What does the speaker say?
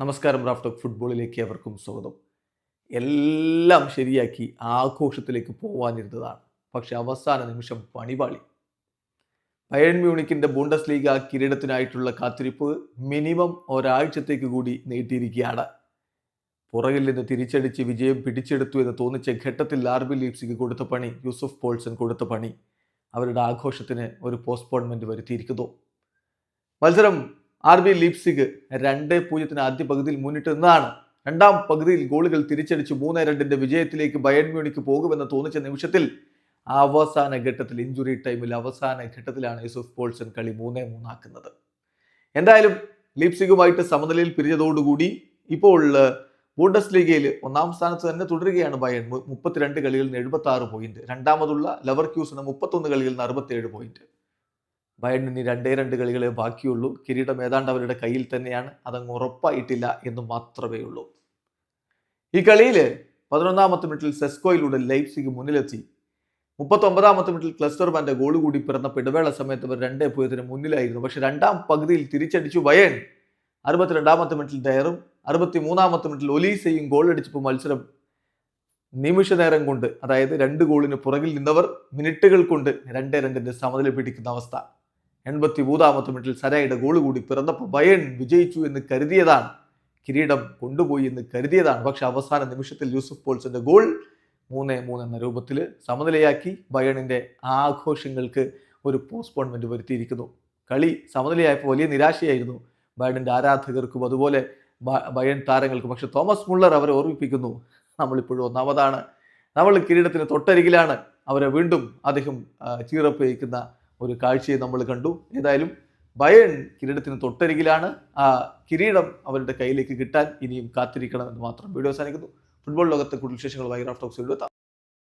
നമസ്കാരം Raf talk ഫുട്ബോളിലേക്ക് അവർക്കും സ്വാഗതം. എല്ലാം ശരിയാക്കി ആഘോഷത്തിലേക്ക് പോവാനിരുന്നതാണ്. പക്ഷെ അവസാന നിമിഷം പണിപാളി. ബയൺ മ്യൂണിക്കിന്റെ ബൂണ്ടസ് ലീഗ കിരീടത്തിനായിട്ടുള്ള കാത്തിരിപ്പ് മിനിമം ഒരാഴ്ചത്തേക്ക് കൂടി നീട്ടിയിരിക്കുകയാണ്. പുറകിൽ നിന്ന് തിരിച്ചടിച്ച് വിജയം പിടിച്ചെടുത്തു എന്ന് തോന്നിച്ച ഘട്ടത്തിൽ ആർബി ലീപ്സിക്ക് കൊടുത്ത പണി യൂസഫ് പോൾസൺ കൊടുത്ത പണി അവരുടെ ആഘോഷത്തിന് ഒരു പോസ്റ്റ്പോൺമെന്റ് വരുത്തിയിരിക്കുന്നു. മത്സരം ആർ ബി ലീപ്സിഗ് രണ്ട് പൂജ്യത്തിന് ആദ്യ പകുതിയിൽ മുന്നിട്ട് നിന്നാണ്. രണ്ടാം പകുതിയിൽ ഗോളുകൾ തിരിച്ചടിച്ച് മൂന്ന് രണ്ടിന്റെ വിജയത്തിലേക്ക് ബയൺ മ്യൂണിക്ക് പോകുമെന്ന് തോന്നിച്ച നിമിഷത്തിൽ അവസാന ഘട്ടത്തിൽ ഇഞ്ചുറി ടൈമിൽ അവസാന ഘട്ടത്തിലാണ് യൂസുഫ് പോൾസൺ കളി മൂന്നേ മൂന്നാക്കുന്നത് എന്തായാലും ലീപ്സിഗുമായിട്ട് സമനിലയിൽ പിരിഞ്ഞതോടുകൂടി ഇപ്പോൾ ബൂണ്ടസ് ലീഗയിൽ ഒന്നാം സ്ഥാനത്ത് തന്നെ തുടരുകയാണ് ബയൺ. മുപ്പത്തിരണ്ട് കളികളിൽ നിന്ന് എഴുപത്തി ആറ് പോയിന്റ്. രണ്ടാമതുള്ള ലവർ ക്യൂസിന് മുപ്പത്തൊന്ന് കളികളിൽ നിന്ന് അറുപത്തിയേഴ് പോയിന്റ്. ബയണിന് രണ്ടേ രണ്ട് കളികളെ ബാക്കിയുള്ളൂ. കിരീടം ഏതാണ്ട് അവരുടെ കയ്യിൽ തന്നെയാണ്. അതങ്ങ് ഉറപ്പായിട്ടില്ല എന്ന് മാത്രമേ ഉള്ളൂ. ഈ കളിയിൽ പതിനൊന്നാമത്തെ മിനിറ്റിൽ സെസ്കോയിലൂടെ ലൈപ്സിക്ക് മുന്നിലെത്തി. മുപ്പത്തൊമ്പതാമത്തെ മിനിറ്റിൽ ക്ലസ്റ്റർമാന്റെ ഗോൾ കൂടി പിറന്നപ്പോൾ ഇടവേള സമയത്ത് അവർ രണ്ടേ പൂജ്യത്തിന് മുന്നിലായിരുന്നു. പക്ഷെ രണ്ടാം പകുതിയിൽ തിരിച്ചടിച്ചു ബയൺ അറുപത്തിരണ്ടാമത്തെ മിനിറ്റിൽ ഡയറും അറുപത്തി മൂന്നാമത്തെ മിനിറ്റിൽ ഒലീസയും ഗോൾ അടിച്ചപ്പോൾ മത്സരം നിമിഷ നേരം കൊണ്ട് അതായത് രണ്ട് ഗോളിന് പുറകിൽ നിന്നവർ മിനിറ്റുകൾ കൊണ്ട് രണ്ടേ രണ്ടിന്റെ സമനില പിടിക്കുന്ന അവസ്ഥ. എൺപത്തി മൂന്നാമത്തെ മിനിറ്റിൽ സരായുടെ ഗോൾ കൂടി പിറന്നപ്പോൾ ബയൺ വിജയിച്ചു എന്ന് കരുതിയതാണ്. കിരീടം കൊണ്ടുപോയി എന്ന് കരുതിയതാണ്. പക്ഷെ അവസാന നിമിഷത്തിൽ യൂസഫ് പോൾസിന്റെ ഗോൾ മൂന്ന് മൂന്ന് എന്ന രൂപത്തിൽ സമനിലയാക്കി ബയണിന്റെ ആഘോഷങ്ങൾക്ക് ഒരു പോസ്റ്റ്പോൺമെന്റ് വരുത്തിയിരിക്കുന്നു. കളി സമനിലയായപ്പോൾ വലിയ നിരാശയായിരുന്നു ബയണിന്റെ ആരാധകർക്കും അതുപോലെ ബയൺ താരങ്ങൾക്കും. പക്ഷെ തോമസ് മുള്ളർ അവരെ ഓർമ്മിപ്പിക്കുന്നു. നമ്മളിപ്പോഴും ഒന്നാമതാണ്. നമ്മൾ കിരീടത്തിന് തൊട്ടരികിലാണ്. അവരെ വീണ്ടും അദ്ദേഹം ആ, ചീറപ്പ് വയ്ക്കുന്ന ഒരു കാഴ്ചയെ നമ്മൾ കണ്ടു. ഏതായാലും ബയൺ കിരീടത്തിന് തൊട്ടരികിലാണ്. ആ കിരീടം അവരുടെ കയ്യിലേക്ക് കിട്ടാൻ ഇനിയും കാത്തിരിക്കണം എന്ന് മാത്രം വീഡിയോ അവസാനിക്കുന്നു. ഫുട്ബോൾ ലോകത്തെ കൂടുതൽ വിശേഷങ്ങൾ റാഫ് ടോക്സ് എത്താം.